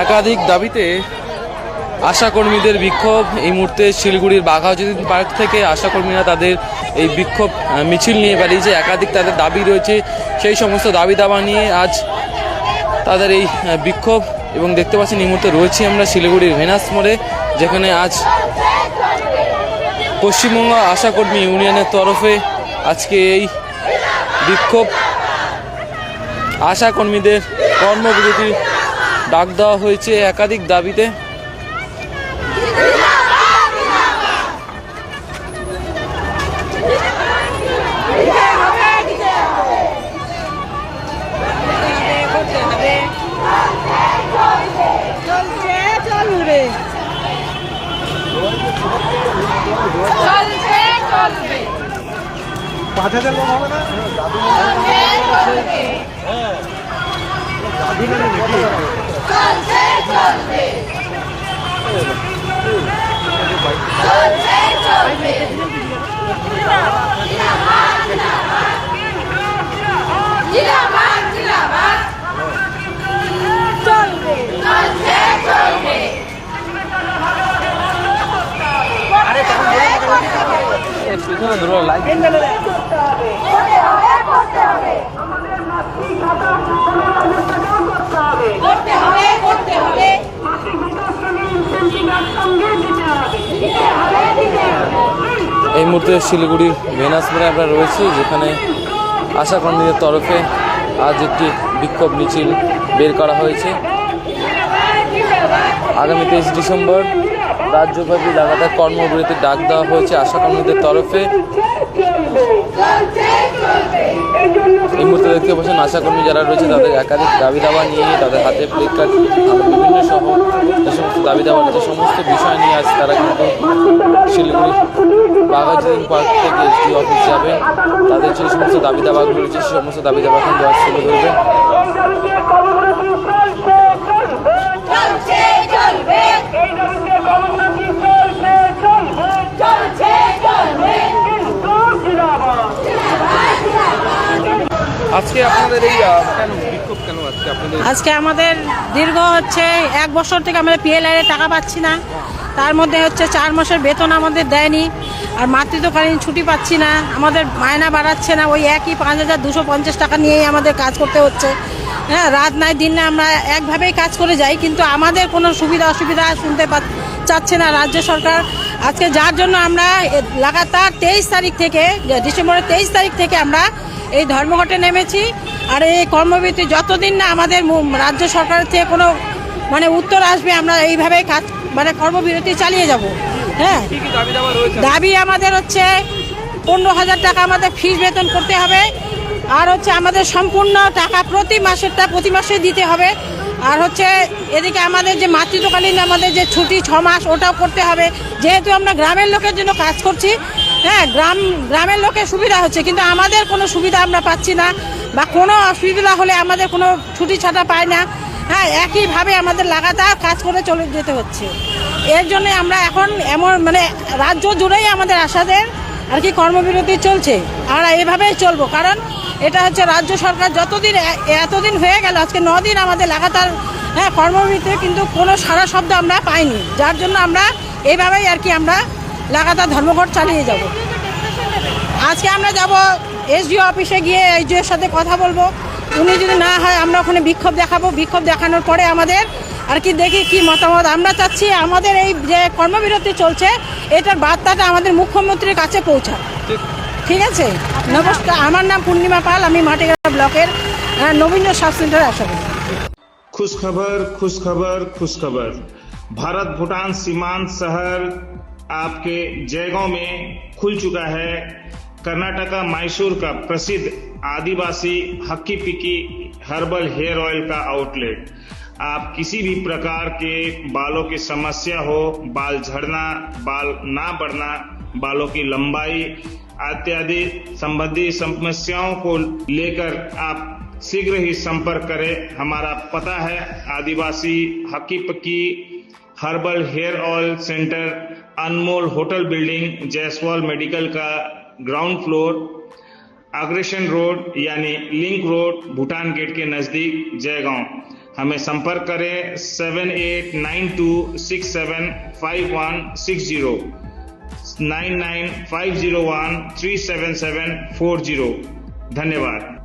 একাধিক দাবিতে আশাকর্মীদের বিক্ষোভ। এই মুহূর্তে শিলিগুড়ির বাঘাযতীন পার্ক থেকে আশাকর্মীরা তাদের এই বিক্ষোভ মিছিল নিয়ে বেরিয়েছে। একাধিক তাদের দাবি রয়েছে। সেই সমস্ত দাবি দাবা নিয়ে আজ তাদের এই বিক্ষোভ এবং দেখতে পাচ্ছেন এই মুহূর্তে রয়েছি আমরা শিলিগুড়ির ভেনাস মোড়ে, যেখানে আজ পশ্চিমবঙ্গ আশাকর্মী ইউনিয়নের তরফে আজকে এই বিক্ষোভ। আশাকর্মীদের কর্মবিরতি ডাক দেওয়া হয়েছে একাধিক দাবিতে। হবে না? চলছে চলবে চলছে চলবে জিন্দাবাদ জিন্দাবাদ চলবে চলছে চলবে করতে হবে করতে হবে করতে হবে করতে হবে দিতে হবে দিতে হবে এই মুহূর্তে শিলিগুড়ি ভেনাস মোড়ে আমরা রয়েছি, যেখানে আশাকর্মীদের তরফে আজ একটি বিক্ষোভ মিছিল বের করা হয়েছে। আগামী তেইশ ডিসেম্বর রাজ্যব্যাপী লাগাতার কর্মবিরতির ডাক দেওয়া হয়েছে আশাকর্মীদের তরফে। এই মুহূর্তে দেখতে পাচ্ছেন আশাকর্মী যারা রয়েছে, তাদের একাধিক দাবি দাবা নিয়ে তাদের হাতে প্লে বিভিন্ন সহ যে সমস্ত দাবি দাবা যে সমস্ত বিষয় নিয়ে আজ তারা কিন্তু শিলিগুড়ি বাঘাযতীন পার্ক থেকে এসডি অফিস যাবেন। তাদের যে সমস্ত দাবি দাবাগুলো রয়েছে সেই সমস্ত দাবি দাবা কিন্তু আজ তুলে ধরবেন চলছে চলবে চলছে চলবে আজকে আজকে আমাদের দীর্ঘ হচ্ছে এক বছর থেকে আমরা পিএলআই এর টাকা পাচ্ছি না। তার মধ্যে হচ্ছে চার মাসের বেতন আমাদের দেয়নি আর মাতৃত্বকালীন ছুটি পাচ্ছি না। আমাদের মায়না বাড়াচ্ছে না। ওই একই পাঁচ হাজার দুশো পঞ্চাশ টাকা নিয়েই আমাদের কাজ করতে হচ্ছে। হ্যাঁ রাত নাই, দিন না আমরা একভাবেই কাজ করে যাই, কিন্তু আমাদের কোনো সুবিধা অসুবিধা শুনতে চাচ্ছে না রাজ্য সরকার। আজকে যার জন্য আমরা লাগাতার তেইশ তারিখ থেকে, ডিসেম্বরের তেইশ তারিখ থেকে আমরা এই ধর্মঘটে নেমেছি আর এই কর্মবিরতি যতদিন না আমাদের রাজ্য সরকারের থেকে কোনো মানে উত্তর আসবে আমরা এইভাবে কাজ মানে কর্মবিরতি চালিয়ে যাব। হ্যাঁ? দাবি আমাদের হচ্ছে পনেরো হাজার টাকা আমাদের ফিস বেতন করতে হবে আর হচ্ছে আমাদের সম্পূর্ণ টাকা প্রতি মাসেরটা প্রতি মাসে দিতে হবে আর হচ্ছে এদিকে আমাদের যে মাতৃত্বকালীন আমাদের যে ছুটি ছ মাস ওটাও করতে হবে। যেহেতু আমরা গ্রামের লোকের জন্য কাজ করছি হ্যাঁ গ্রাম, গ্রামের লোকের সুবিধা হচ্ছে, কিন্তু আমাদের কোনো সুবিধা আমরা পাচ্ছি না বা কোনো অসুবিধা হলে আমাদের কোনো ছুটি ছাটা পাই না। হ্যাঁ একইভাবে আমাদের লাগাতার কাজ করে চলে যেতে হচ্ছে। এর জন্য আমরা এখন এমন মানে রাজ্য জুড়েই আমাদের আশাদের আর কি কর্মবিরতি চলছে। আমরা এভাবেই চলবো, কারণ এটা হচ্ছে রাজ্য সরকার যতদিন এতদিন হয়ে গেল, আজকে দিন আমাদের লাগাতার হ্যাঁ কর্মবিরতি, কিন্তু কোনো সারা শব্দ আমরা পাইনি। যার জন্য আমরা এইভাবেই আর কি আমরা লাগাতার ধর্মঘট চালিয়ে যাব আজকে আমরা যাব এসডিও অফিসে গিয়ে এসডিওর সাথে কথা বলবো উনি যদি না হয় আমরা ওখানে বিক্ষোভ দেখাবো বিক্ষোভ দেখানোর পরে আমাদের আর কি দেখি কি মতামত আমরা চাচ্ছি আমাদের এই যে কর্মবিরতি চলছে এটার বার্তাটা আমাদের মুখ্যমন্ত্রীর কাছে পৌঁছাক ঠিক আছে নমস্কার আমার নাম পূর্ণিমা পাল আমি মাটিগাড়া ব্লকের আহ, নবীন সাব সেন্টারে আসা করি खुश खबर खुश खबर खुश खबर भारत भूटान सीमांत शहर आपके जयगांव में खुल चुका है कर्नाटका मैसूर का प्रसिद्ध आदिवासी Hakki Pikki herbal hair oil का आउटलेट। आप किसी भी प्रकार के बालों की समस्या हो, बाल झड़ना, बाल ना बढ़ना, बालों की लंबाई इत्यादि संबंधी समस्याओं को लेकर आप शीघ्र ही संपर्क करें। हमारा पता है आदिवासी Hakki Pakki herbal hair oil center, Anmol hotel building, Jaiswal medical का ग्राउंड फ्लोर, अग्रेशन रोड, यानी लिंक रोड, भूटान गेट के नज़दीक, जयगांव। हमें संपर्क करें seven eight nine two six seven five one six zero nine nine five zero one three seven seven four zero धन्यवाद।